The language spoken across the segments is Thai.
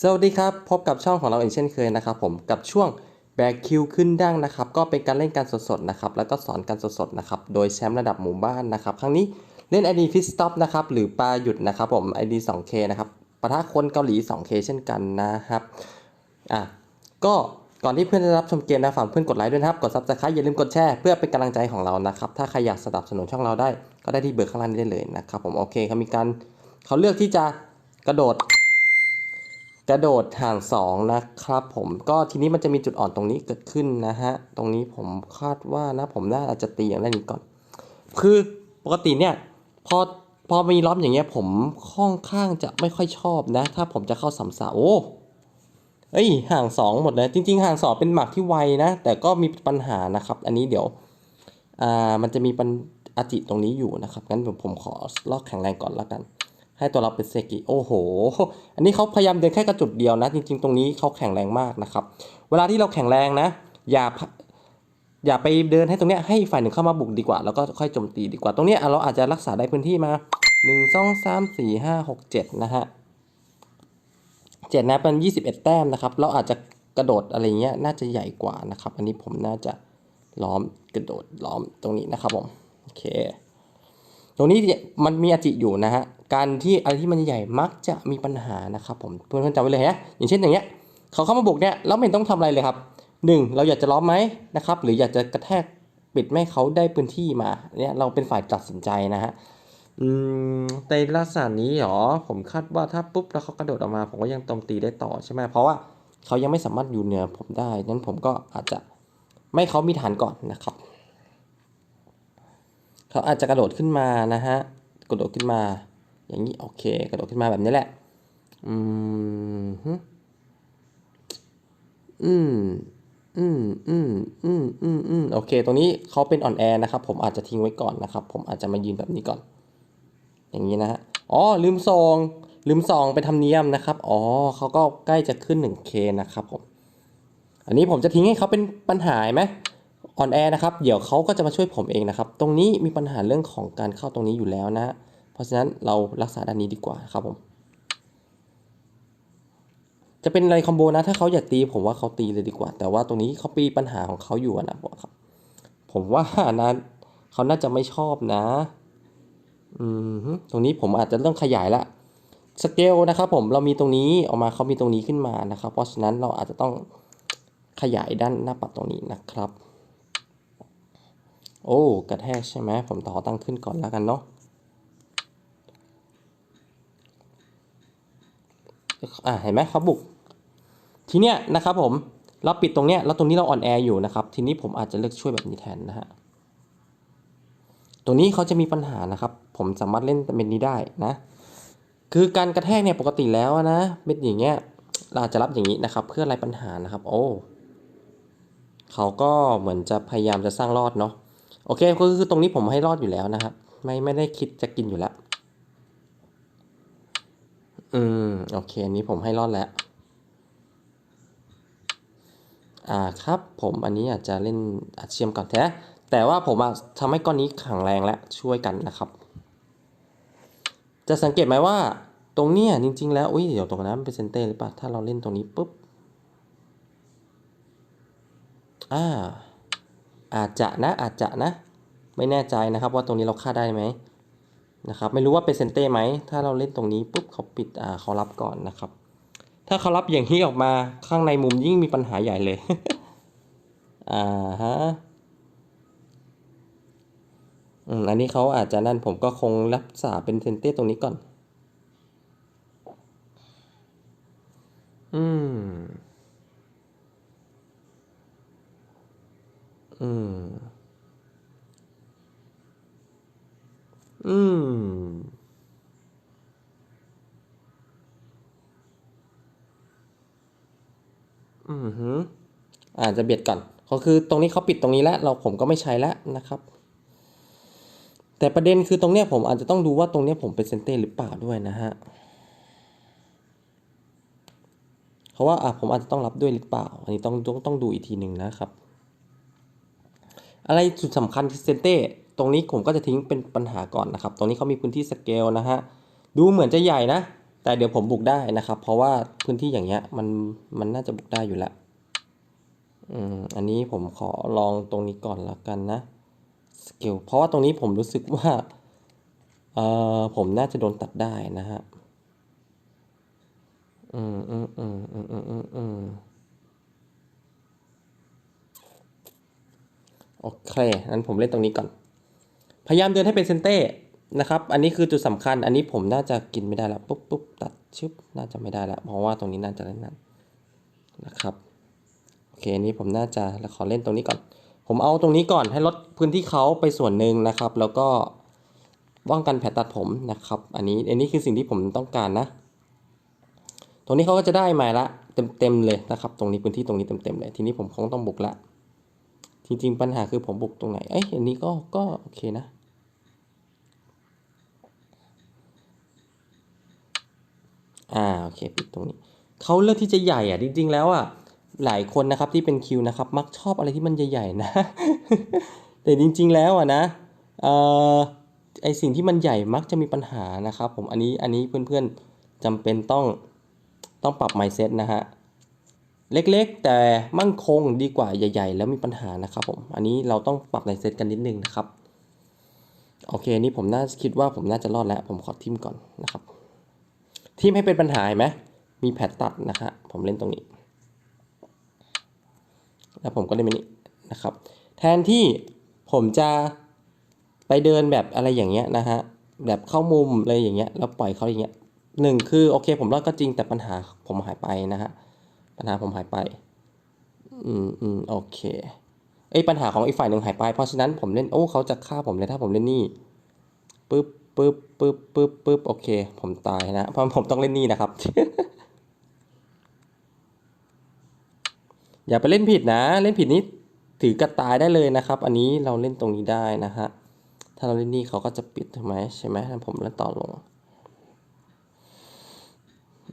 สวัสดีครับ พบกับช่องของเราอีกเช่นเคยนะครับผมกับช่วงแบกคิวขึ้นดังนะครับ ก็เป็นการเล่นการสดๆนะครับ แล้วก็สอนการสดๆนะครับ โดยแชมป์ระดับหมู่บ้านนะครับ ครั้งนี้เล่น ID f i t Stop นะครับ หรือปลาหยุดนะครับผม ID 2K นะครับปะทะคนเกาหลี 2K เช่นกันนะครับ อะ ก็ก่อนที่เพื่อนจะรับชมเกมนะฝากเพื่อนกดไลค์ด้วยนะครับ กด Subscribe อย่าลืมกดแชร์เพื่อเป็นกำลังใจของเรานะครับ ถ้าใครอยากสนับสนุนช่องเราได้ ก็ได้ที่เบอร์ข้างล่างนี้ได้เลยนะครับผม โอเคเขามีการเขาเลือกที่จะกระโดด กระโดดห่างสองนะครับผมก็ทีนี้มันจะมีจุดอ่อนตรงนี้เกิดขึ้นนะฮะ ตรงนี้ผมคาดว่านะผมน่าจะตีอย่างแรกนี้ก่อน คือปกติเนี่ยพอพอมีล้อมอย่างเงี้ยผมค่อนข้างจะไม่ค่อยชอบนะ ถ้าผมจะเข้าสามสาโอ้เอ้ยห่างสองหมดเลยจริง ๆ ห่างสองเป็นหมากที่ไวนะ แต่ก็มีปัญหานะครับ อันนี้เดี๋ยวอ่ามันจะมีปัญอาจิตรงนี้อยู่นะครับงั้นผมผมขอลอกแข็งแรงก่อนแล้วกัน ให้ตัวเราเป็นเซกิโอ้โห อันนี้เขาพยายามเดินแค่กระจุดเดียวนะ จริง ๆ ตรงนี้เขาแข็งแรงมากนะครับ เวลาที่เราแข็งแรงนะ อย่าอย่าไปเดินให้ตรงเนี้ยให้ฝ่ายหนึ่งเข้ามาบุกดีกว่า แล้วก็ค่อยโจมตีดีกว่า ตรงเนี้ยเราอาจจะรักษาได้พื้นที่มา 1 2 3 4 5 6 7 นะฮะเจ็ดนะเป็น 21 แต้มนะครับ เราอาจจะกระโดดอะไรเงี้ยน่าจะใหญ่กว่านะครับ อันนี้ผมน่าจะล้อมกระโดดล้อมตรงนี้นะครับผม โอเค ตรงนี้มันมีอจิอยู่นะฮะการที่อะไรที่มันใหญ่มักจะมีปัญหานะครับผมเพื่อนๆจำไว้เลยนะอย่างเช่นอย่างเงี้ยเขาเข้ามาบุกเนี่ยแล้วไม่ต้องทำอะไรเลยครับหนึ่งเราอยากจะล้อมไหมนะครับหรืออยากจะกระแทกปิดไม่เขาได้พื้นที่มาเนี่ยเราเป็นฝ่ายตัดสินใจนะฮะอืมในลักษณะนี้หรอผมคาดว่าถ้าปุ๊บแล้วเขากระโดดออกมา ผมก็ยังโจมตีได้ต่อใช่ไหมเพราะว่าเขายังไม่สามารถอยู่เหนือผมได้นั้นผมก็อาจจะไม่เขามีฐานก่อนนะครับเขาอาจจะกระโดดขึ้นมานะฮะกระโดดขึ้นมา อย่างนี้โอเคกระโดดขึ้นมาแบบนี้แหละ อืมอืมอืมอืมอืมอืมอืมโอเค ตรงนี้เขาเป็นอ่อนแอนะครับ ผมอาจจะทิ้งไว้ก่อนนะครับ ผมอาจจะมายืนแบบนี้ก่อน อย่างนี้นะฮะอ๋อลืมซองลืมซองไปนธรรมเนียมนะครับอ๋อเขาก็ใกล้จะขึ้น 1K นะครับผมอันนี้ผมจะทิ้งให้เขาเป็นปัญหาไหมอ่อนแอนะครับ เดี๋ยวเขาก็จะมาช่วยผมเองนะครับ ตรงนี้มีปัญหาเรื่องของการเข้าตรงนี้อยู่แล้วนะ เพราะฉะนั้นเรารักษาด้านนี้ดีกว่าครับผม จะเป็นอะไรคอมโบนะ ถ้าเขาอยากตีผมว่าเขาตีเลยดีกว่า แต่ว่าตรงนี้เขาปีปัญหาของเขาอยู่อะนะผมครับ ผมว่านะเขาน่าจะไม่ชอบนะ อืมตรงนี้ผมอาจจะต้องขยายละสเกลนะครับผมเรามีตรงนี้ออกมาเขามีตรงนี้ขึ้นมานะครับ เพราะฉะนั้นเราอาจจะต้องขยายด้านหน้าปัดตรงนี้นะครับ โอ้ กระแทกใช่ไหมผมต่อตั้งขึ้นก่อนแล้วกันเนาะ อ่าเห็นไหมเขาบุก ทีเนี้ยนะครับผมเราปิดตรงเนี้ยแล้วตรงนี้เราอ่อนแออยู่นะครับ ทีนี้ผมอาจจะเลือกช่วยแบบนี้แทนนะฮะตรงนี้เขาจะมีปัญหานะครับ ผมสามารถเล่นเป็นนี้ได้นะ คือการกระแทกเนี่ยปกติแล้วนะเป็นอย่างเงี้ยเราจะรับอย่างนี้นะครับ เพื่ออะไรปัญหานะครับ โอ้เขาก็เหมือนจะพยายามจะสร้างรอดเนาะโอเคก็คือตรงนี้ผมให้รอดอยู่แล้วนะครับ ไม่ไม่ได้คิดจะกินอยู่แล้ว อืม โอเค อันนี้ผมให้รอดแล้ว อ่าครับ ผมอันนี้อาจจะเล่นอาเชื่อมก่อนแท้แต่ว่าผมอะทำให้ก้อนนี้แข็งแรงและช่วยกันนะครับ จะสังเกตไหมว่า ตรงเนี้ยจริง ๆ แล้วอุ้ยเดี๋ยวตรงนั้นเป็นเซนเตอร์หรือเปล่าถ้าเราเล่นตรงนี้ปุ๊บอ่าอาจจะนะอาจจะนะ ไม่แน่ใจนะครับว่าตรงนี้เราฆ่าได้ไหม นะครับไม่รู้ว่าเป็นเซนเต้ไหมถ้าเราเล่นตรงนี้ปุ๊บเขาปิดอ่าเขารับก่อนนะครับ ถ้าเขารับอย่างที่ออกมาข้างในมุมยิ่งมีปัญหาใหญ่เลยอ่าฮะอืมอันนี้เขาอาจจะนั่นผมก็คงรักษาเป็นเซนเต้ตรงนี้ก่อน อืม อืม อืม อืมฮึอาจจะเบียดก่อนเขาคือตรงนี้เขาปิดตรงนี้แล้ว เราผมก็ไม่ใช้แล้วนะครับ แต่ประเด็นคือตรงเนี้ยผมอาจจะต้องดูว่าตรงเนี้ยผมเป็นเซนเต้หรือเปล่าด้วยนะฮะเพราะว่าอะผมอาจจะต้องรับด้วยหรือเปล่า อันนี้ต้องต้องต้องดูอีกทีหนึ่งนะครับ อะไรจุดสำคัญคือเซนเต้ ตรงนี้ผมก็จะทิ้งเป็นปัญหาก่อนนะครับ ตรงนี้เขามีพื้นที่สเกลนะฮะ ดูเหมือนจะใหญ่นะ แต่เดี๋ยวผมบุกได้นะครับ เพราะว่าพื้นที่อย่างเงี้ยมันมันน่าจะบุกได้อยู่แล้วอืมอันนี้ผมขอลองตรงนี้ก่อนแล้วกันนะสเกลเพราะว่าตรงนี้ผมรู้สึกว่าเอ่อผมน่าจะโดนตัดได้นะฮะอืมอืมอืมอืมอืมอืมอืมโอเคงั้นผมเล่นตรงนี้ก่อน พยายามเดินให้เป็นเซนเต้นะครับ อันนี้คือจุดสำคัญ อันนี้ผมน่าจะกินไม่ได้แล้วปุ๊บปุ๊บตัดชึบน่าจะไม่ได้แล้วเพราะว่าตรงนี้น่าจะเล่นนั้นนะครับโอเคอันนี้ผมน่าจะแล้วขอเล่นตรงนี้ก่อน ผมเอาตรงนี้ก่อนให้ลดพื้นที่เขาไปส่วนหนึ่งนะครับ แล้วก็ป้องกันแผลตัดผมนะครับ อันนี้อันนี้คือสิ่งที่ผมต้องการนะ ตรงนี้เขาก็จะได้มาละเต็มเต็มๆเลยนะครับ ตรงนี้พื้นที่ตรงนี้เต็มเต็มๆเลย ทีนี้ผมคงต้องบุกละ จริงๆปัญหาคือผมบุกตรงไหน เอ้ยอันนี้ก็ก็โอเคนะ อ่าโอเคปิดตรงนี้เขาเลือกที่จะใหญ่อะจริงๆแล้วอะหลายคนนะครับที่เป็นคิวนะครับมักชอบอะไรที่มันใหญ่ๆนะ แต่จริงๆแล้วอะนะเอ่อไอสิ่งที่มันใหญ่มักจะมีปัญหานะครับ ผมอันนี้อันนี้เพื่อนๆจำเป็นต้องต้องปรับ mindset นะฮะเล็กๆ แต่มั่นคงดีกว่าใหญ่ ๆ แล้วมีปัญหานะครับผมอันนี้เราต้องปรับ mindset กันนิดนึงนะครับโอเคนนี่ผมน่าคิดว่าผมน่าจะรอดแล้ว ผมขอทิมก่อนนะครับ ที่ไม่เป็นปัญหาเห็นไหมมีแพดตัดนะฮะผมเล่นตรงนี้ แล้วผมก็เล่นแบบนี้นะครับ แทนที่ผมจะไปเดินแบบอะไรอย่างเงี้ยนะฮะแบบเข้ามุมอะไรอย่างเงี้ยแล้วปล่อยเขาอย่างเงี้ยหนึ่งคือโอเค ผมรอดก็จริงแต่ปัญหาผมหายไปนะฮะปัญหาผมหายไปอืมอืมโอเคเอ้ยปัญหาของอีกฝ่ายหนึ่งหายไป เพราะฉะนั้นผมเล่นโอ้เขาจะฆ่าผมเลยถ้าผมเล่นนี่ปึ๊บ ปึ๊บปึ๊บปึ๊บปึ๊บโอเค ผมตายนะ เพราะผมต้องเล่นนี่นะครับ อย่าไปเล่นผิดนะ เล่นผิดนี้ถือกระตายได้เลยนะครับ อันนี้เราเล่นตรงนี้ได้นะฮะ ถ้าเราเล่นนี่เขาก็จะปิดถูกไหมใช่ไหมถ้าผมเล่นต่อลง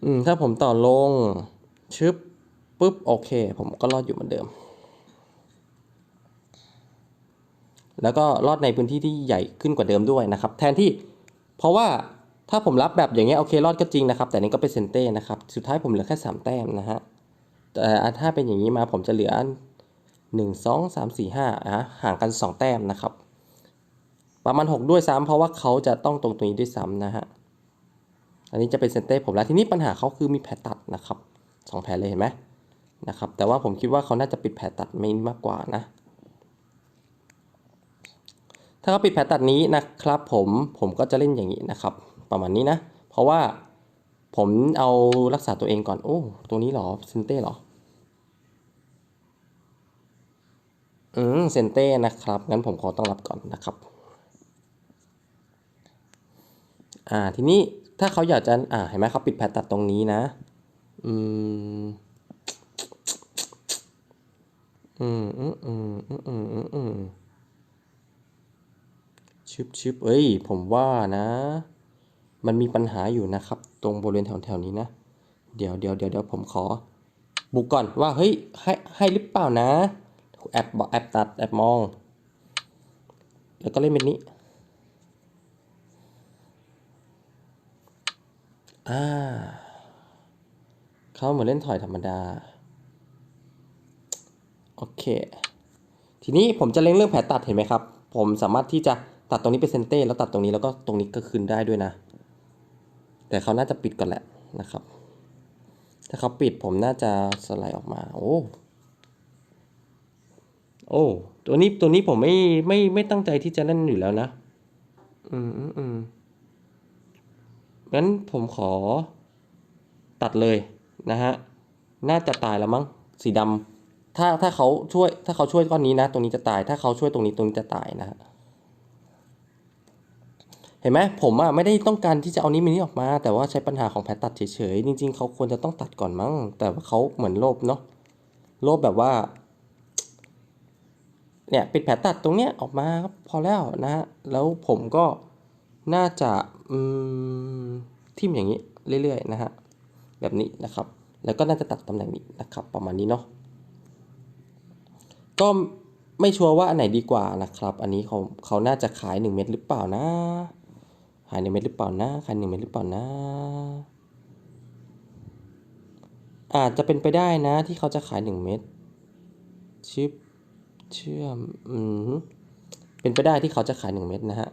อืม ถ้าผมต่อลงชึบปึ๊บโอเค ผมก็รอดอยู่เหมือนเดิม แล้วก็รอดในพื้นที่ที่ใหญ่ขึ้นกว่าเดิมด้วยนะครับ แทนที่เพราะว่าถ้าผมรับแบบอย่างเงี้ยโอเครอดก็จริงนะครับ แต่นี่ก็เป็นเซนเต้นะครับ สุดท้ายผมเหลือแค่ 3 แต้มนะฮะแต่ถ้าเป็นอย่างนี้มาผมจะเหลือ 1 2 3 4 5อะห่างกัน 2 แต้มนะครับ ประมาณ 6 ด้วยซ้ำเพราะว่าเขาจะต้องตรงตรงนี้ด้วยซ้ำนะฮะอันนี้จะเป็นเซนเต้ผมแล้วทีนี้ปัญหาเขาคือมีแผลตัดนะครับสองแผลเลยเห็นไหมนะครับแต่ว่าผมคิดว่าเขาน่าจะปิดแผลตัดไม่มากกว่านะ ถ้าเขาปิดแผลตัดนี้นะครับ ผมผมก็จะเล่นอย่างนี้นะครับ ประมาณนี้นะ เพราะว่าผมเอารักษาตัวเองก่อน โอ้ ตัวนี้หรอเซนเต้หรอ อืมเซนเต้นะครับ งั้นผมขอต้องรับก่อนนะครับ อ่า ทีนี้ถ้าเขาอยากจะ อ่า เห็นไหมเขาปิดแผลตัดตรงนี้นะ อืม อืม อืม อืม อืม อืมอืม ชึบชึบเอ้ย ผมว่านะ มันมีปัญหาอยู่นะครับ ตรงบริเวณแถวแถวนี้นะ เดี๋ยวเดี๋ยวเดี๋ยวเดี๋ยวผมขอ บุกก่อนว่าเฮ้ยให้ให้หรือเปล่านะ แอปบอกแอปตัดแอปมอง แล้วก็เล่นแบบนี้ อ่าเขาเหมือนเล่นถอยธรรมดา โอเค ทีนี้ผมจะเล่นเรื่องแผลตัดเห็นไหมครับ ผมสามารถที่จะ ตัดตรงนี้เป็นเซนเต้แล้วตัดตรงนี้แล้วก็ตรงนี้ก็คืนได้ด้วยนะ แต่เขาน่าจะปิดก่อนแหละนะครับ ถ้าเขาปิดผมน่าจะสไลด์ออกมา โอ้โอ้ตัวนี้ตัวนี้ผมไม่ไม่ไม่ตั้งใจที่จะเล่นอยู่แล้วนะ อืมอืมอืมงั้นผมขอตัดเลยนะฮะ น่าจะตายแล้วมั้งสีดำถ้าถ้าเขาช่วยถ้าเขาช่วยก้อนนี้นะ ตรงนี้จะตาย ถ้าเขาช่วยตรงนี้ตรงนี้จะตายนะฮะ เห็นไหมผมอะไม่ได้ต้องการที่จะเอานี้มินี้ออกมา แต่ว่าใช้ปัญหาของแผลตัดเฉยๆ จริง ๆเขาควรจะต้องตัดก่อนมั้ง แต่ว่าเขาเหมือนโลภเนาะโลภแบบว่า เนี่ยปิดแผลตัดตรงเนี้ยออกมาครับพอแล้วนะฮะแล้วผมก็น่าจะอืมทิมอย่างนี้เรื่อยๆนะฮะแบบนี้นะครับ แล้วก็น่าจะตัดตำแหน่งนี้นะครับ ประมาณนี้เนาะก็ไม่ชัวร์ว่าอันไหนดีกว่านะครับ อันนี้เขาเขาน่าจะขาย 1 เม็ดหรือเปล่านะ ขาย1เม็ดหรือเปล่านะขาย1เม็ดหรือเปล่านะ อาจจะเป็นไปได้นะที่เขาจะขายหนึ่งเม็ดชิปเชื่อมอืมเป็นไปได้ที่เขาจะขายหนึ่งเม็ดนะฮะ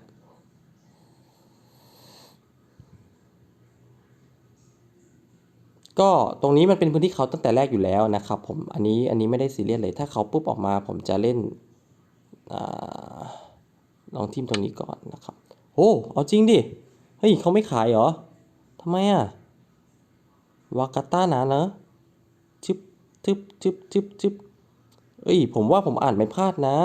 ก็ตรงนี้มันเป็นพื้นที่เขาตั้งแต่แรกอยู่แล้วนะครับผมอันนี้อันนี้ไม่ได้ซีเรียสเลยถ้าเขาปุ๊บออกมาผมจะเล่นอลองทิมตรงนี้ก่อนนะครับ โอ้เอาจริงดิ เฮ้ยเขาไม่ขายเหรอทำไมอะวากาต้านะเนอะจึ๊บจึ๊บจึ๊บจึ๊บจึ๊บเอ้ย ผมว่าผมอ่านไม่พลาดนะ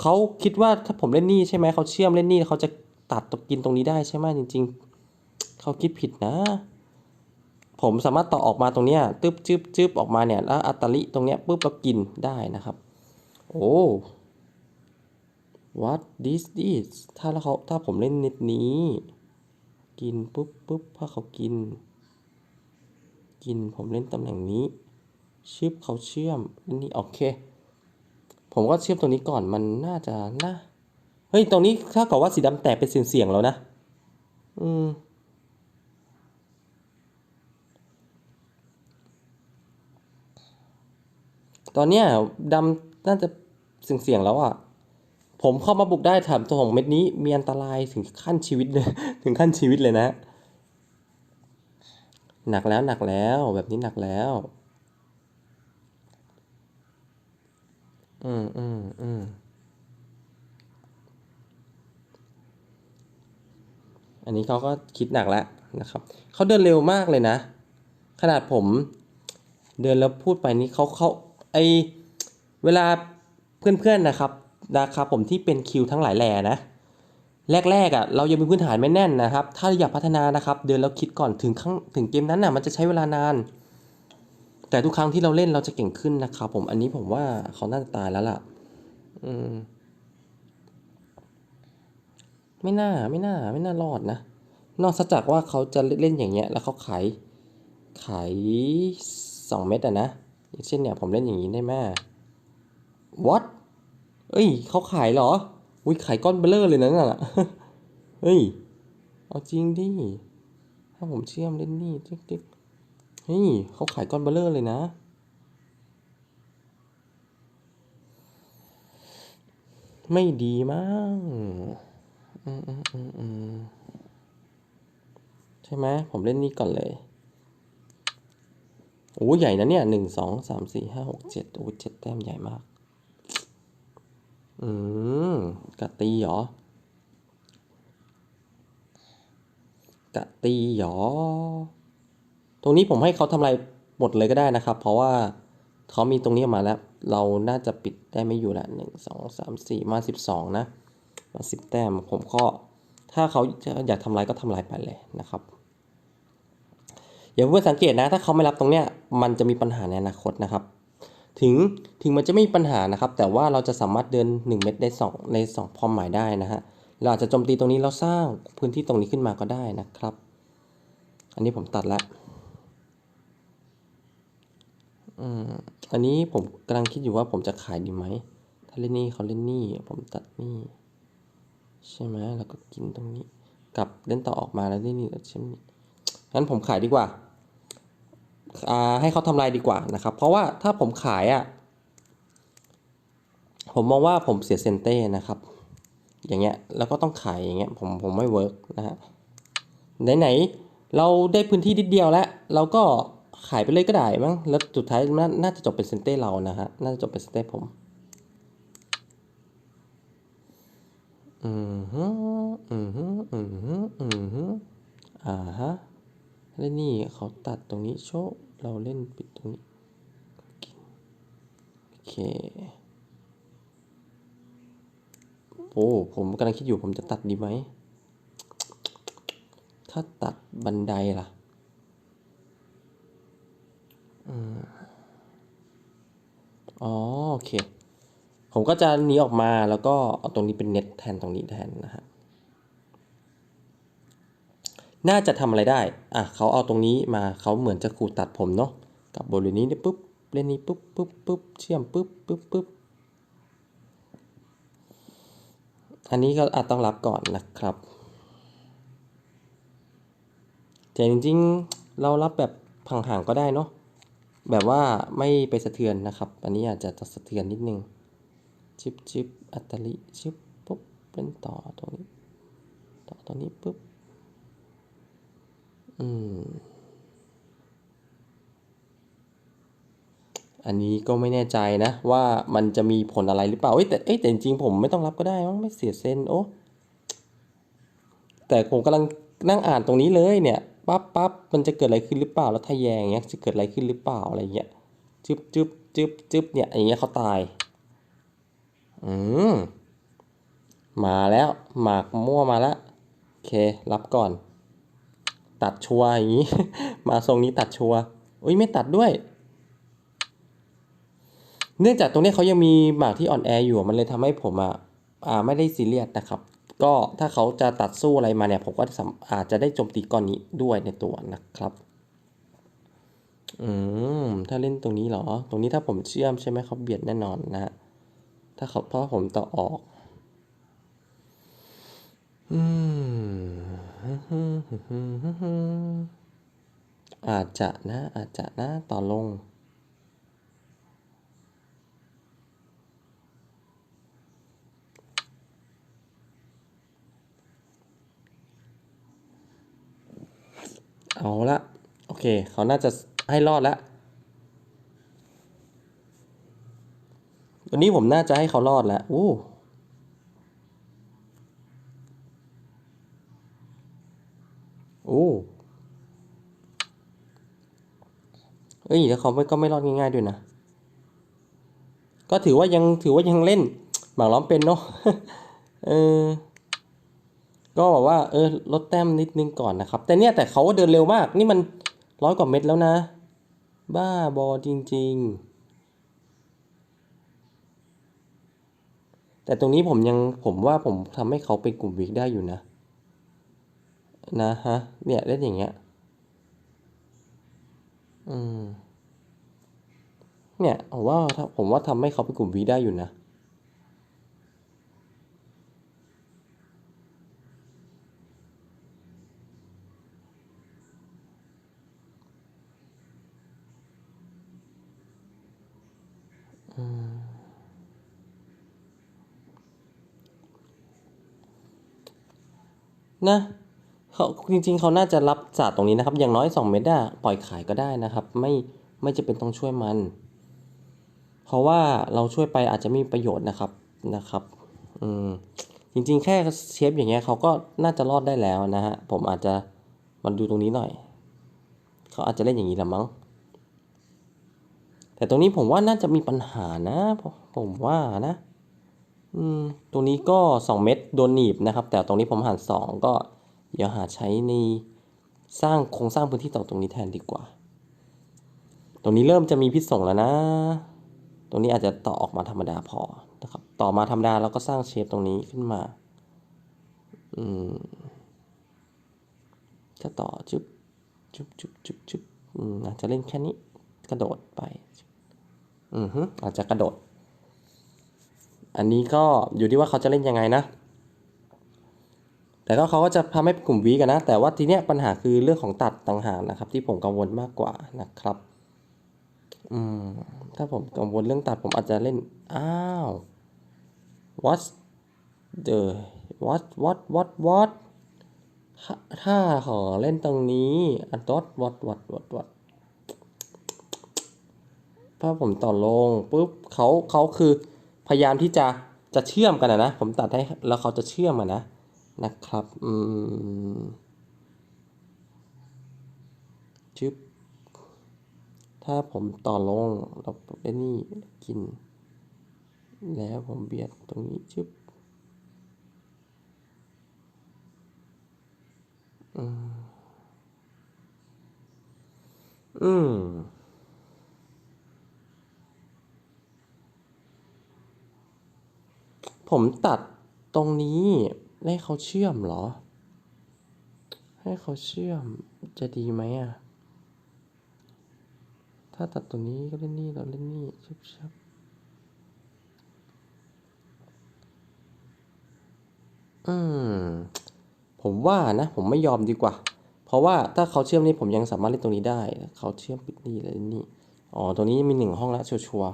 เขาคิดว่าถ้าผมเล่นนี่ใช่ไหมเขาเชื่อมเล่นนี่เขาจะตัดตกกินตรงนี้ได้ใช่ไหมจริง ๆ เขาคิดผิดนะ ผมสามารถต่อออกมาตรงเนี้ยตึ๊บจึ๊บจึ๊บออกมาเนี่ยแล้วอัตลิตรงเนี้ยปุ๊บเรากินได้นะครับ โอ้ what this is ถ้าแล้วเขาถ้าผมเล่นเน็ตนี้ กินปุ๊บปุ๊บถ้าเขากิน กินผมเล่นตำแหน่งนี้ชึบเขาเชื่อมนี่โอเค ผมก็เชื่อมตรงนี้ก่อนมันน่าจะนะเฮ้ยตรงนี้ถ้ากับว่าสีดำแตกเป็นเสียงๆแล้วนะ อืมตอนเนี้ยดำน่าจะเสี่ยงๆแล้วอะ ผมเข้ามาบุกได้ถามตัวของเม็ดนี้มีอันตรายถึงขั้นชีวิตเลยถึงขั้นชีวิตเลยนะ หนักแล้วหนักแล้วแบบนี้หนักแล้ว อืมอืมอืมอันนี้เขาก็คิดหนักแล้วนะครับเขาเดินเร็วมากเลยนะ ขนาดผมเดินแล้วพูดไปนี่เขาเขาไอเวลาเพื่อนๆนะครับ นะครับผมที่เป็นคิวทั้งหลายแหล่นะแรกๆอะเรายังมีพื้นฐานไม่แน่นนะครับ ถ้าอยากพัฒนานะครับ เดินแล้วคิดก่อนถึงครั้งถึงเกมนั้นน่ะมันจะใช้เวลานาน แต่ทุกครั้งที่เราเล่นเราจะเก่งขึ้นนะครับผมอันนี้ผมว่าเขาน่าจะตายแล้วล่ะ อืม ไม่น่าไม่น่า ไม่น่ารอดนะนอกจากว่าเขาจะเล่นอย่างเงี้ย แล้วเขาขายขายสองเม็ดอะนะอย่างเช่นเนี่ยผมเล่นอย่างนี้ได้ไหม what เอ้ยเขาขายเหรอ อุ้ยขายก้อนเบลเลอร์เลยนะนั่นน่ะเฮ้ย เอาจริงดิ ถ้าผมเชื่อมเล่นนี่จิ๊กจิ๊กเฮ้ยเขาขายก้อนเบลเลอร์เลยนะ ไม่ดีมั้งอืมอืมอืมอืมใช่ไหมผมเล่นนี่ก่อนเลยโอ้ใหญ่นะเนี่ยหนึ่งสองสามสี่ห้าหกเจ็ดโอ้เจ็ดแต้มใหญ่มาก อืมกะตีเหรอกะตีเหรอ ตรงนี้ผมให้เขาทำลายหมดเลยก็ได้นะครับ เพราะว่าเขามีตรงนี้ออกมาแล้ว เราน่าจะปิดได้ไม่อยู่ละหนึ่งสองสามสี่มาสิบสองนะ มาสิบแต้มผมก็ถ้าเขาอยากทำลายก็ทำลายไปเลยนะครับอย่าเพื่อนสังเกตนะ ถ้าเขาไม่รับตรงเนี้ยมันจะมีปัญหาในอนาคตนะครับ ถึงถึงมันจะไม่มีปัญหานะครับ แต่ว่าเราจะสามารถเดิน 1 เม็ดได้2ใน2ความหมายได้นะฮะเราอาจจะโจมตีตรงนี้แล้วสร้างพื้นที่ตรงนี้ขึ้นมาก็ได้นะครับ อันนี้ผมตัดละอืมอันนี้ผมกำลังคิดอยู่ว่าผมจะขายดีไหม ถ้าเล่นนี่เขาเล่นนี่ ผมตัดนี่ ใช่ไหมแล้วก็กินตรงนี้ กลับเล่นต่อออกมาแล้วเล่นนี่แล้วใช่ไหมงั้นผมขายดีกว่า ให้เขาทำลายดีกว่านะครับ เพราะว่าถ้าผมขายอะ่ะผมมองว่าผมเสียเซนเต้นะครับ อย่างเงี้ยแล้วก็ต้องขายอย่างเงี้ยผมผมไม่เวิร์กนะฮะไหนๆเราได้พื้นที่นิดเดียวแล้ว เราก็ขายไปเลยก็ได้มั้งแล้วสุดท้ายน่าน่าจะจบเป็นเซนเต้เรานะฮะน่าจะจบเป็นเซนเต้ผมอืมฮึอืมฮึอืมฮึอืมฮึอ่าฮะ แล้วนี่เขาตัดตรงนี้โชว์เราเล่นปิดตรงนี้ โอเค โอ้ผมกำลังคิดอยู่ผมจะตัดดีไหม ถ้าตัดบันไดล่ะอืมอ๋อโอเค ผมก็จะหนีออกมาแล้วก็เอาตรงนี้เป็นเน็ตแทนตรงนี้แทนนะฮะ น่าจะทำอะไรได้ อะเขาเอาตรงนี้มาเขาเหมือนจะขู่ตัดผมเนาะ กับบริเวณนี้เนี่ยปุ๊บเล่นนี้ปุ๊บปุ๊บปุ๊บเชื่อมปุ๊บปุ๊บปุ๊บอันนี้ก็อาจต้องรับก่อนนะครับ แต่จริงๆ เรารับแบบห่างๆก็ได้เนาะ แบบว่าไม่ไปสะเทือนนะครับ อันนี้อาจจะสะเทือนนิดนึง ชิปชิปอัตลิชิปปุ๊บเป็นต่อตรงนี้ ต่อตรงนี้ปุ๊บ อืม อันนี้ก็ไม่แน่ใจนะ ว่ามันจะมีผลอะไรหรือเปล่าเอ้ยแต่เอ้ยแต่จริงๆผมไม่ต้องรับก็ได้มั้งไม่เสียเซนโอ้แต่ผมกำลังนั่งอ่านตรงนี้เลยเนี่ยปั๊บปั๊บมันจะเกิดอะไรขึ้นหรือเปล่าแล้วทะแยงเงี้ยจะเกิดอะไรขึ้นหรือเปล่าอะไรเงี้ยจึ๊บจึ๊บจึ๊บจึ๊บเนี่ยอย่างเงี้ยเขาตาย อืมมาแล้ว หมากมั่วมาแล้วโอเครับก่อน ตัดชัวร์อย่างงี้ มาทรงนี้ตัดชัวอุ้ยไม่ตัดด้วย เนื่องจากตรงนี้เขายังมีหมากที่อ่อนแออยู่มันเลยทำให้ผมอะอ่าไม่ได้ซีเรียสนะครับ ก็ถ้าเขาจะตัดสู้อะไรมาเนี่ย ผมก็อาจจะได้โจมตีก้อนนี้ด้วยในตัวนะครับอืมถ้าเล่นตรงนี้เหรอ ตรงนี้ถ้าผมเชื่อมใช่ไหมเขาเบียดแน่นอนนะฮะถ้าเขาเพราะผมต่อออก อืม อาจจะนะ อาจจะนะ ต่อลง เอาละ โอเค เขาน่าจะให้รอดแล้ววันนี้ผมน่าจะให้เขารอดแล้วอู้ โอ้เอ้ยแล้วเขาไม่ก็ไม่รอดง่ายๆด้วยนะ ก็ถือว่ายังถือว่ายังเล่น หมากล้อมเป็นเนาะ เออ ก็แบบว่า เออ ลดแต้มนิดนึงก่อนนะครับ แต่เนี่ยแต่เขาก็เดินเร็วมาก นี่มันร้อยกว่าเม็ดแล้วนะ บ้าบอจริง ๆ แต่ตรงนี้ผมยังผมว่าผมทำให้เขาเป็นกลุ่มวิกได้อยู่นะ นะฮะ เนี่ยเล่นอย่างเงี้ย อืม เนี่ยผมว่าผมว่าทำให้เขาเป็นกลุ่มวีได้อยู่นะนะ เขาจริง ๆ เขาน่าจะรับศาสตร์ตรงนี้นะครับ อย่างน้อย 2 เม็ดอะปล่อยขายก็ได้นะครับ ไม่ไม่จะเป็นต้องช่วยมัน เพราะว่าเราช่วยไปอาจจะไมมีประโยชน์นะครับนะครับอืมจริง ๆ แค่เชฟอย่างเงี้ยเขาก็น่าจะรอดได้แล้วนะฮะผมอาจจะมาดูตรงนี้หน่อย เขาอาจจะเล่นอย่างนี้ละมั้งแต่ตรงนี้ผมว่าน่าจะมีปัญหานะ ผมว่านะอืมตรงนี้ก็ 2 เม็ดโดนหนีบนะครับ แต่ตรงนี้ผมหาร2ก็ เดี๋ยวหาใช้ในสร้างโครงสร้างพื้นที่ต่อตรงนี้แทนดีกว่า ตรงนี้เริ่มจะมีพิษส่งแล้วนะ ตรงนี้อาจจะต่อออกมาธรรมดาพอนะครับ ต่อมาธรรมดาแล้วก็สร้างเชฟตรงนี้ขึ้นมา อืมจะต่อจุ๊บจุ๊บจุ๊บจุ๊บจุ๊บอืมอาจจะเล่นแค่นี้กระโดดไป อือฮึอาจจะกระโดด อันนี้ก็อยู่ที่ว่าเขาจะเล่นยังไงนะ แต่ก็เขาก็จะทำให้กลุ่มวีกันนะ แต่ว่าทีเนี้ยปัญหาคือเรื่องของตัดต่างหากนะครับ ที่ผมกังวลมากกว่านะครับ อืม ถ้าผมกังวลเรื่องตัดผมอาจจะเล่น อ้าว what the what what what what ถ้าถ้าขอเล่นตรงนี้อัด what what what what what ถ้าผมต่อลงปุ๊บเขาเขาคือพยายามที่จะจะเชื่อมกันนะ ผมตัดให้แล้วเขาจะเชื่อมกันนะ นะครับ อืมชึบถ้าผมต่อลงเราไอ้นี่กิน แล้วผมเบียดตรงนี้ชึบอืมอืมผมตัดตรงนี้ ให้เขาเชื่อมเหรอ ให้เขาเชื่อมจะดีไหมอะ ถ้าตัดตรงนี้ก็เล่นนี่เราเล่นนี่ชับชับอืม ผมว่านะ ผมไม่ยอมดีกว่า เพราะว่าถ้าเขาเชื่อมนี่ผมยังสามารถเล่นตรงนี้ได้ เขาเชื่อมปิดนี่เลยนี่ อ๋อตัวนี้มีหนึ่งห้องแล้วชัวร์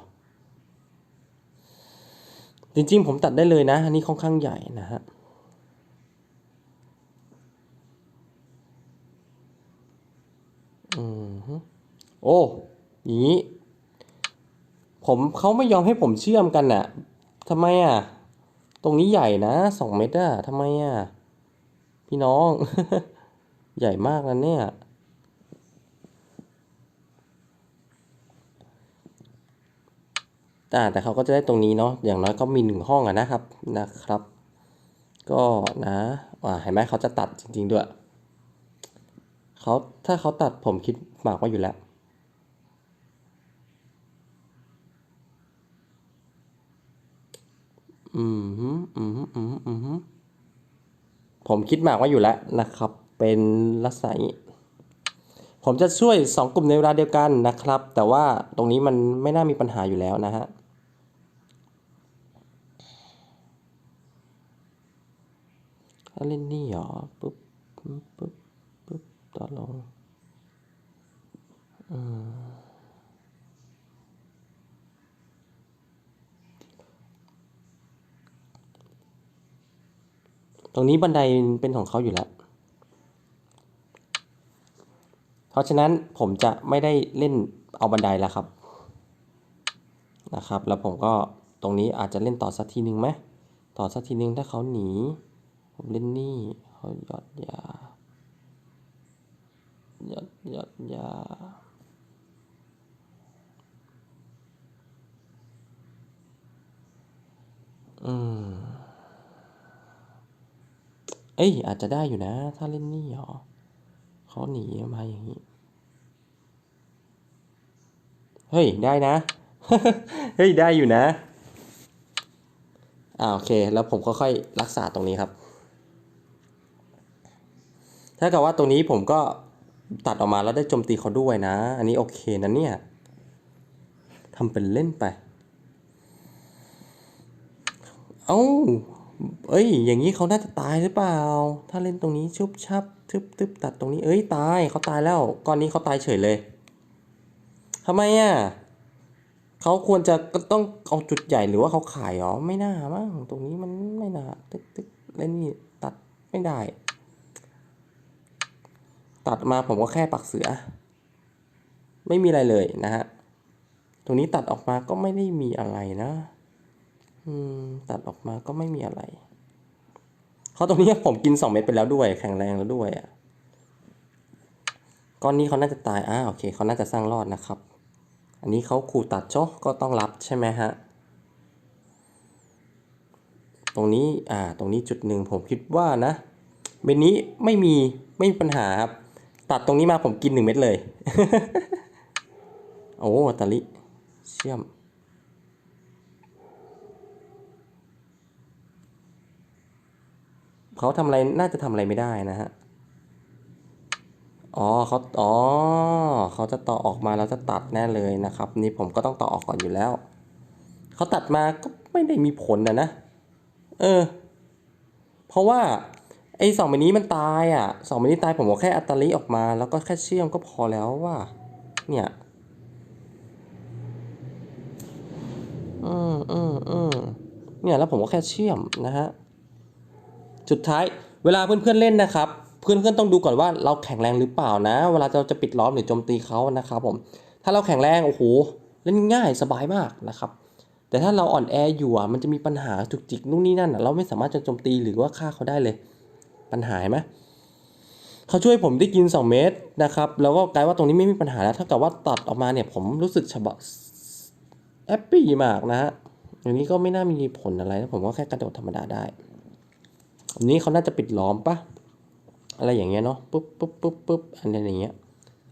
จริงๆ ผมตัดได้เลยนะ อันนี้ค่อนข้างใหญ่นะฮะ อืมฮึ โอ้อย่างนี้ ผมเขาไม่ยอมให้ผมเชื่อมกันน่ะทำไมอะ ตรงนี้ใหญ่นะสองเมตรอะทำไมอะ พี่น้อง ใหญ่มากนะเนี่ย แต่แต่เขาก็จะได้ตรงนี้เนาะ อย่างน้อยก็มีหนึ่งห้องอะนะครับ นะครับ ก็นะอ่าเห็นไหมเขาจะตัดจริง ๆ ด้วย เขาถ้าเขาตัดผมคิดหมากไว่าอยู่แล้ว อืมฮึอืมฮึอืมฮึอืมฮึผมคิดมากไว่าอยู่แล้วนะครับ เป็นลักษณะนี้ผมจะช่วย 2 กลุ่มในเวลาเดียวกันนะครับ แต่ว่าตรงนี้มันไม่น่ามีปัญหาอยู่แล้วนะฮะถ้าเล่นนี่หรอปุ๊บปุ๊บปุ๊บต่อลงอืม ตรงนี้บันไดเป็นของเขาอยู่แล้ว เพราะฉะนั้นผมจะไม่ได้เล่นเอาบันไดแล้วครับ นะครับ แล้วผมก็ตรงนี้อาจจะเล่นต่อสักทีหนึ่งไหมต่อสักทีหนึ่งถ้าเขาหนี ผมเล่นนี่เขาหยอดยาหยอดหยอดยาอืม เอ้ย อาจจะได้อยู่นะ ถ้าเล่นนี่หรอเขาหนีมาอย่างนี้ เฮ้ย ได้นะ เฮ้ย ได้อยู่นะ อ่าโอเค แล้วผมก็ค่อยรักษาตรงนี้ครับ ถ้ากับว่าตรงนี้ผมก็ตัดออกมาแล้วได้โจมตีเขาด้วยนะ อันนี้โอเคนะเนี่ยทำเป็นเล่นไป เอ้า เอ้ย อย่างนี้เขาน่าจะตายหรือเปล่า ถ้าเล่นตรงนี้ชุบชับทึบทึบตัดตรงนี้ เอ้ย ตายเขาตายแล้ว ก้อนนี้เขาตายเฉยเลยทำไมอะเขาควรจะต้องเอาจุดใหญ่หรือว่าเขาขายหรอไม่น่ามั้งตรงนี้มันไม่น่าตึกตึกเล่นนี่ตัดไม่ได้ ตัดมาผมก็แค่ปักเสือ ไม่มีอะไรเลยนะฮะ ตรงนี้ตัดออกมาก็ไม่ได้มีอะไรนะ อืม ตัดออกมาก็ไม่มีอะไรเพราะตรงนี้ผมกินสองเม็ดไปแล้วด้วย แข็งแรงแล้วด้วยอะก้อนนี้เขาน่าจะตายอ่าโอเคเขาน่าจะสร้างรอดนะครับ อันนี้เขาขู่ตัดโจก็ต้องรับใช่ไหมฮะ ตรงนี้อ่า ตรงนี้จุดหนึ่งผมคิดว่านะเม็ดนี้ไม่มีไม่มีปัญหาครับ ตัดตรงนี้มาผมกินหนึ่งเม็ดเลย โอ้ตาลิเชื่อม เขาทำอะไรน่าจะทำอะไรไม่ได้นะฮะอ๋อเขาอ๋อเขาจะต่อออกมาแล้วจะตัดแน่เลยนะครับ นี่ผมก็ต้องต่อออกก่อนอยู่แล้ว เขาตัดมาก็ไม่ได้มีผลนะนะ เออ เพราะว่าไอ้สองใบนี้มันตายอะสองใบนี้ตายผมก็แค่อัตลิออกมา แล้วก็แค่เชื่อมก็พอแล้วว่า เนี่ยอืมอืมอืมเนี่ยแล้วผมก็แค่เชื่อมนะฮะ สุดท้ายเวลาเพื่อนๆเล่นนะครับ เพื่อนๆต้องดูก่อนว่าเราแข็งแรงหรือเปล่านะ เวลาเราจะปิดล้อมหรือโจมตีเขานะครับผมถ้าเราแข็งแรงโอ้โหเล่นง่ายสบายมากนะครับ แต่ถ้าเราอ่อนแออยู่อะมันจะมีปัญหาจุกจิกนู่นนี่นั่นเราไม่สามารถจะโจมตีหรือว่าฆ่าเขาได้เลย ปัญหาไหมเขาช่วยผมได้กิน 2 เม็ดนะครับแล้วก็กลายว่าตรงนี้ไม่มีปัญหาแล้วเท่ากับว่าตัดออกมาเนี่ยผมรู้สึกฉบับแฮปปี้มากนะฮะอย่างนี้ก็ไม่น่ามีผลอะไรนะผมก็แค่กระโดดธรรมดาได้ อันนี้เขาน่าจะปิดล้อมปะอะไรอย่างเงี้ยเนาะปุ๊บปุ๊บปุ๊บปุ๊บอันนี้อย่างเงี้ย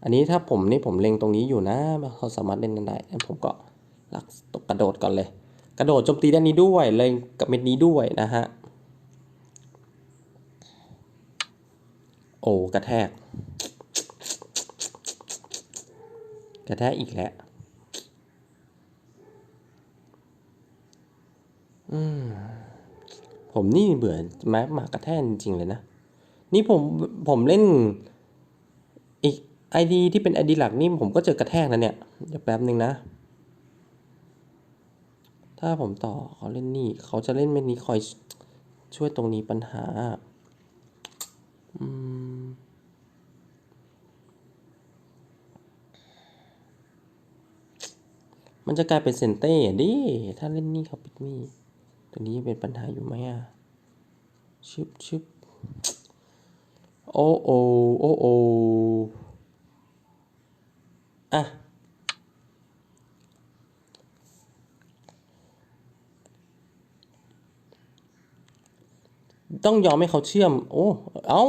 อันนี้ถ้าผมนี่ผมเล็งตรงนี้อยู่นะเขาสามารถเล่นได้งั้ผมก็ลักตกกระโดดก่อนเลย กระโดดโจมตีด้านนี้ด้วยเล็งกับเม็ดนี้ด้วยนะฮะโอ้กระแทก กระแทกอีกแล้วอืม ผมนี่เบื่อแม้หมากกระแทกจริงเลยนะ นี่ผมผมเล่นอีก ID ที่เป็น ID หลักนี่ผมก็เจอกระแทกแล้วเนี่ยเดี๋ยวแป๊บหนึ่งนะ ถ้าผมต่อเขาเล่นนี่ เขาจะเล่นเม็ดนี้คอยช่วยตรงนี้ปัญหาอืมมันจะกลายเป็นเซนเต้ดิ ถ้าเล่นนี่เขาปิดนี่ ตัวนี้เป็นปัญหาอยู่ไหมอะชึบชึบโอ้โอโอ้โออะต้องยอมให้เขาเชื่อม โอ้ เอ้า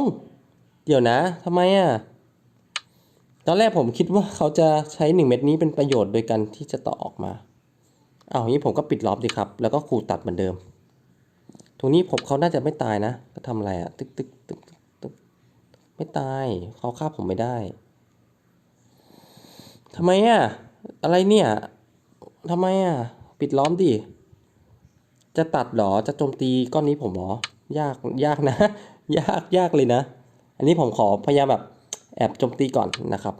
เดี๋ยวนะทำไมอะ ตอนแรกผมคิดว่าเขาจะใช้หนึ่งเม็ดนี้เป็นประโยชน์โดยการที่จะต่อออกมา เอาอางี้ผมก็ปิดล็อบดีครับ แล้วก็คูตัดเหมือนเดิม ตรงนี้ผมเขาน่าจะไม่ตายนะ ก็ทำอะไรอะตึกตึกตึกตึกตึกไม่ตาย เขาฆ่าผมไม่ได้ทำไมอะอะไรเนี่ยทำไมอะปิดล้อมดิ จะตัดหรอ จะโจมตีก้อนนี้ผมหรอ ยาก ยากนะ ยาก ยากเลยนะ อันนี้ผมขอพยายามแบบแอบโจมตีก่อนนะครับ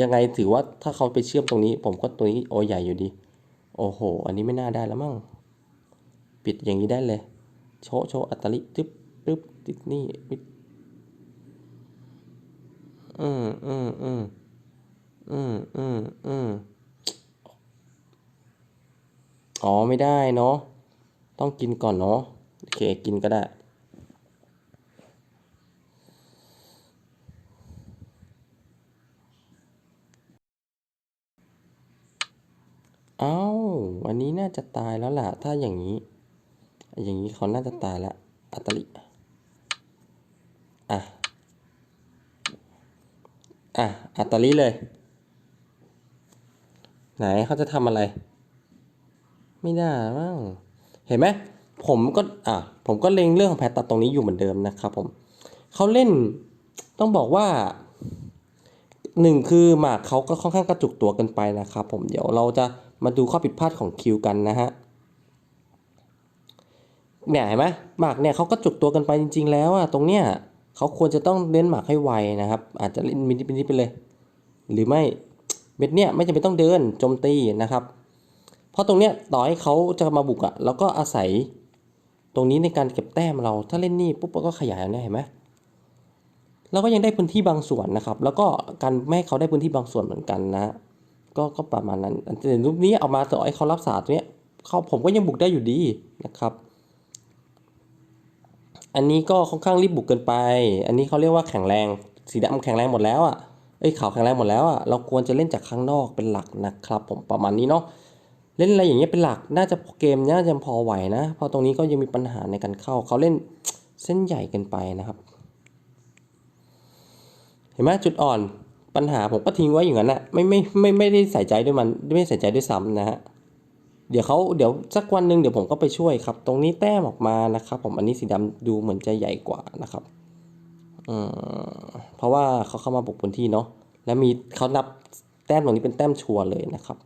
ยังไงถือว่าถ้าเขาไปเชื่อมตรงนี้ ผมก็ตัวนี้โอใหญ่อยู่ดี โอ้โห อันนี้ไม่น่าได้แล้วมั้ง ปิดอย่างนี้ได้เลย โชว์โชว์อัตลิตึ๊บตึ๊บติดนี่ปิดอืมอืมอืมอืมอืมอืมอ๋อ ไม่ได้เนาะ ต้องกินก่อนเนาะ โอเค กินก็ได้ อ้าวอันนี้น่าจะตายแล้วล่ะ ถ้าอย่างนี้ อย่างนี้เขาน่าจะตายแล้วอัตลิอะ อะ อัตลิเลย ไหนเขาจะทำอะไร ไม่ได้มั้งเห็นไหมผมก็อะผมก็เล็งเรื่องของแพทตัดตรงนี้อยู่เหมือนเดิมนะครับผมเขาเล่นต้องบอกว่าหนึ่งคือหมากเขาก็ค่อนข้างกระจุกตัวกันไปนะครับผมเดี๋ยวเราจะ มาดูข้อผิดพลาดของคิวกันนะฮะเนี่ยเห็นไหมหมากเนี่ยเขาก็จุกตัวกันไปจริง ๆ แล้วอะตรงเนี้ยเขาควรจะต้องเล่นหมากให้ไวนะครับ อาจจะเล่นมินิมินิไปเลย หรือไม่เม็ดเนี่ยไม่จำเป็นต้องเดินโจมตีนะครับ เพราะตรงเนี้ยต่อให้เขาจะมาบุกอะเราก็อาศัยตรงนี้ในการเก็บแต้มเรา ถ้าเล่นนี่ปุ๊บก็ขยายเนี่ยเห็นไหมเราก็ยังได้พื้นที่บางส่วนนะครับ แล้วก็การไม่ให้เขาได้พื้นที่บางส่วนเหมือนกันนะ ก็ก็ประมาณนั้นแต่รูปนี้เอามาต่อให้เขารักษาตัวเนี้ยเขาผมก็ยังบุกได้อยู่ดีนะครับ อันนี้ก็ค่อนข้างรีบบุกเกินไป อันนี้เขาเรียกว่าแข็งแรง สีดำแข็งแรงหมดแล้วอะเอ้ยขาวแข็งแรงหมดแล้วอะเราควรจะเล่นจากข้างนอกเป็นหลักนะครับ ผมประมาณนี้เนาะเล่นอะไรอย่างเงี้ยเป็นหลักน่าจะเกมน่าจะพอไหวนะเพราะตรงนี้ก็ยังมีปัญหาในการเข้าเขาเล่นเส้นใหญ่เกินไปนะครับ เห็นไหมจุดอ่อน ปัญหาผมก็ทิ้งไว้อย่างนั้นนะไม่ไม่ไม่ไม่ได้ใส่ใจด้วยมันไม่ใส่ใจด้วยซ้ำนะฮะเดี๋ยวเขาเดี๋ยวสักวันหนึ่งเดี๋ยวผมก็ไปช่วยครับ ตรงนี้แต้มออกมานะครับ ผมอันนี้สีดำดูเหมือนจะใหญ่กว่านะครับอืมเพราะว่าเขาเข้ามาบุกพื้นที่เนาะแล้วมีเขานับแต้มตรงนี้เป็นแต้มชัวร์เลยนะครับ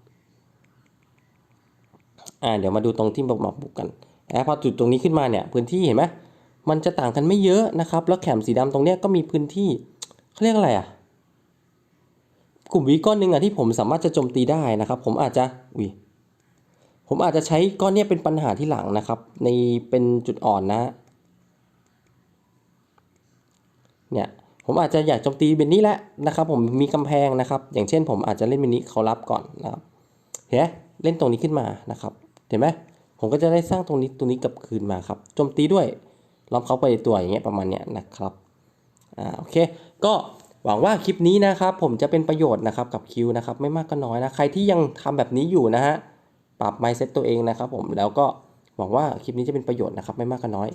อ่าเดี๋ยวมาดูตรงที่มาบุกกันแอบพอจุดตรงนี้ขึ้นมาเนี่ยพื้นที่เห็นไหมมันจะต่างกันไม่เยอะนะครับ แล้วแขมสีดำตรงเนี้ยก็มีพื้นที่เขาเรียกอะไรอะ กลุ่มวีก้อนหนึ่งอะที่ผมสามารถจะโจมตีได้นะครับ ผมอาจจะอุ้ยผมอาจจะใช้ก้อนเนี้ยเป็นปัญหาที่หลังนะครับ ในเป็นจุดอ่อนนะเนี่ยผมอาจจะอยากโจมตีเป็นนี้แหละนะครับ ผมมีกำแพงนะครับ อย่างเช่น ผมอาจจะเล่นเป็นนี้เขารับก่อนนะครับเห็นไหมเล่นตรงนี้ขึ้นมานะครับ เห็นไหมผมก็จะได้สร้างตรงนี้ตรงนี้กลับคืนมาครับโจมตีด้วยล้อมเขาไปตัวอย่างเงี้ยประมาณเนี้ยนะครับอ่าโอเค ก็ หวังว่าคลิปนี้นะครับผมจะเป็นประโยชน์นะครับกับคิวนะครับไม่มากก็น้อยนะใครที่ยังทำแบบนี้อยู่นะฮะปรับ mindset ตัวเองนะครับผมแล้วก็หวังว่าคลิปนี้จะเป็นประโยชน์นะครับไม่มากก็น้อย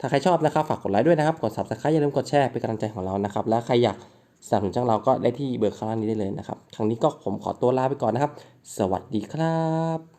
ถ้าใครชอบนะครับฝากกดไลค์ด้วยนะครับกด subscribe อย่าลืมกดแชร์เป็นกำลังใจของเรานะครับและใครอยากสนับสนุนช่องเราก็ได้ที่เบอร์ข้างล่างนี้ได้เลยนะครับครั้งนี้ก็ผมขอตัวลาไปก่อนนะครับ สวัสดีครับ